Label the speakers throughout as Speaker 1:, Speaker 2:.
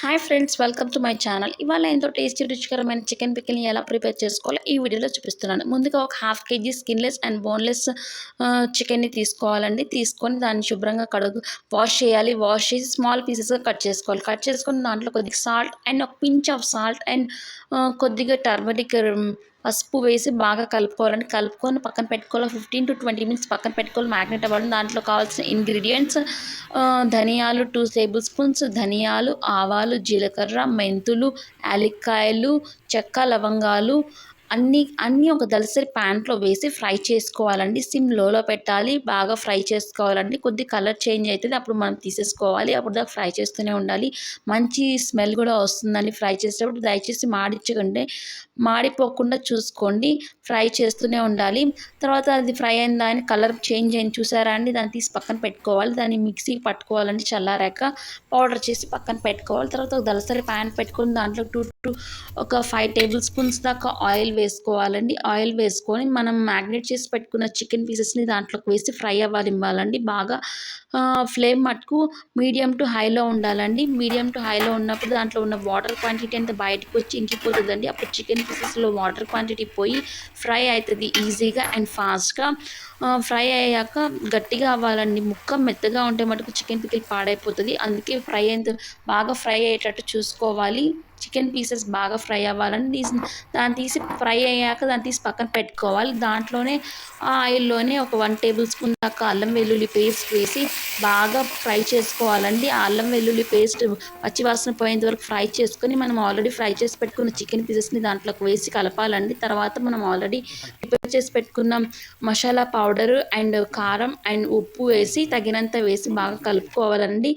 Speaker 1: Hi friends welcome to my channel ఇవాళ ఎంతో tasty రుచికరమైన చికెన్ పికిల్ని ఎలా ప్రిపేర్ చేసుకోవాలో ఈ వీడియోలో చూపిస్తున్నాను. ముందుగా ఒక half kg skinless and boneless చికెన్ని తీసుకోవాలండి. తీసుకొని దాన్ని శుభ్రంగా కడుగు వాష్ చేయాలి. వాష్ చేసి స్మాల్ పీసెస్గా కట్ చేసుకోవాలి. కట్ చేసుకొని దాంట్లో కొద్దిగా సాల్ట్ అండ్ ఒక పించ్ ఆఫ్ సాల్ట్ అండ్ కొద్దిగా టర్మరిక్ పసుపు వేసి బాగా కలుపుకోవాలండి. కలుపుకొని పక్కన పెట్టుకోవాలి. ఫిఫ్టీన్ టు ట్వంటీ మినిట్స్ పక్కన పెట్టుకోవాలి. మ్యాగ్నెట్ అవ్వడం దాంట్లో కావాల్సిన ఇంగ్రీడియంట్స్ ధనియాలు టూ టేబుల్ స్పూన్స్ ధనియాలు ఆవాలు జీలకర్ర మెంతులు యాలక్కాయలు చెక్క లవంగాలు అన్నీ అన్నీ ఒక దలసరి ప్యాన్లో వేసి ఫ్రై చేసుకోవాలండి. సిమ్ లోలో పెట్టాలి బాగా ఫ్రై చేసుకోవాలండి. కొద్ది కలర్ చేంజ్ అవుతుంది అప్పుడు మనం తీసేసుకోవాలి. అప్పుడు దాకా ఫ్రై చేస్తూనే ఉండాలి. మంచి స్మెల్ కూడా వస్తుందండి ఫ్రై చేసేటప్పుడు. దయచేసి మాడించకండి మాడిపోకుండా చూసుకోండి. ఫ్రై చేస్తూనే ఉండాలి. తర్వాత అది ఫ్రై అయిన దాని కలర్ చేంజ్ అయింది చూసారా అండి? దాన్ని తీసి పక్కన పెట్టుకోవాలి. దాన్ని మిక్సీ పట్టుకోవాలండి చల్లారాక. పౌడర్ చేసి పక్కన పెట్టుకోవాలి. తర్వాత ఒక దలసరి ప్యాన్ పెట్టుకుని దాంట్లో టూ టూ ఒక ఫైవ్ టేబుల్ స్పూన్స్ దాకా ఆయిల్ వేసుకోవాలండి. ఆయిల్ వేసుకొని మనం మ్యాగ్నేట్ చేసి పెట్టుకున్న చికెన్ పీసెస్ని దాంట్లోకి వేసి ఫ్రై అవ్వాలి ఇవ్వాలండి. బాగా ఫ్లేమ్ మటుకు మీడియం టు హైలో ఉండాలండి. మీడియం టు హైలో ఉన్నప్పుడు దాంట్లో ఉన్న వాటర్ క్వాంటిటీ అంతా బయటకు వచ్చి ఇంకిపోతుందండి. అప్పుడు చికెన్ పీసెస్లో వాటర్ క్వాంటిటీ పోయి ఫ్రై అవుతుంది ఈజీగా అండ్ ఫాస్ట్గా. ఫ్రై అయ్యాక గట్టిగా అవ్వాలండి. ముక్క మెత్తగా ఉంటే మటుకు చికెన్ పికిల్ పాడైపోతుంది. అందుకే ఫ్రై అయిన బాగా ఫ్రై అయ్యేటట్టు చూసుకోవాలి. చికెన్ పీసెస్ బాగా ఫ్రై అవ్వాలని తీసి దాన్ని తీసి ఫ్రై అయ్యాక దాన్ని తీసి పక్కన పెట్టుకోవాలి. దాంట్లోనే ఆ ఆయిల్లోనే ఒక వన్ టేబుల్ స్పూన్ దాకా అల్లం వెల్లుల్లి పేస్ట్ వేసి బాగా ఫ్రై చేసుకోవాలండి. ఆ అల్లం వెల్లుల్లి పేస్ట్ పచ్చివాసన పోయేంత వరకు ఫ్రై చేసుకొని మనం ఆల్రెడీ ఫ్రై చేసి పెట్టుకున్న చికెన్ పీసెస్ని దాంట్లోకి వేసి కలపాలండి. తర్వాత మనం ఆల్రెడీ చేసి పెట్టుకున్న. మసాలా పౌడర్ అండ్ కారం అండ్ ఉప్పు వేసి తగినంత వేసి బాగా కలుపుకోవాలండి.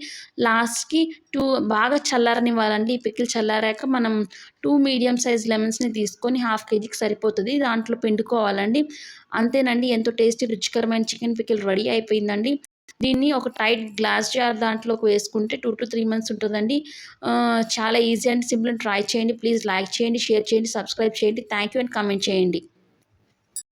Speaker 1: లాస్ట్కి టూ బాగా చల్లారనివ్వాలండి. ఈ పికిల్ చల్లారాక మనం టూ మీడియం సైజ్ లెమన్స్ని తీసుకొని హాఫ్ కేజీకి సరిపోతుంది. దాంట్లో పిండుకోవాలండి. అంతేనండి ఎంతో టేస్టీ రుచికరమైన చికెన్ పికిల్ రెడీ అయిపోయిందండి. దీన్ని ఒక టైట్ గ్లాస్ జార్ దాంట్లోకి వేసుకుంటే టూ టు త్రీ మంత్స్ ఉంటుందండి. చాలా ఈజీ అండ్ సింపుల్ ట్రై చేయండి. ప్లీజ్ లైక్ చేయండి షేర్ చేయండి సబ్స్క్రైబ్ చేయండి. థ్యాంక్ యూ అండ్ కామెంట్ చేయండి.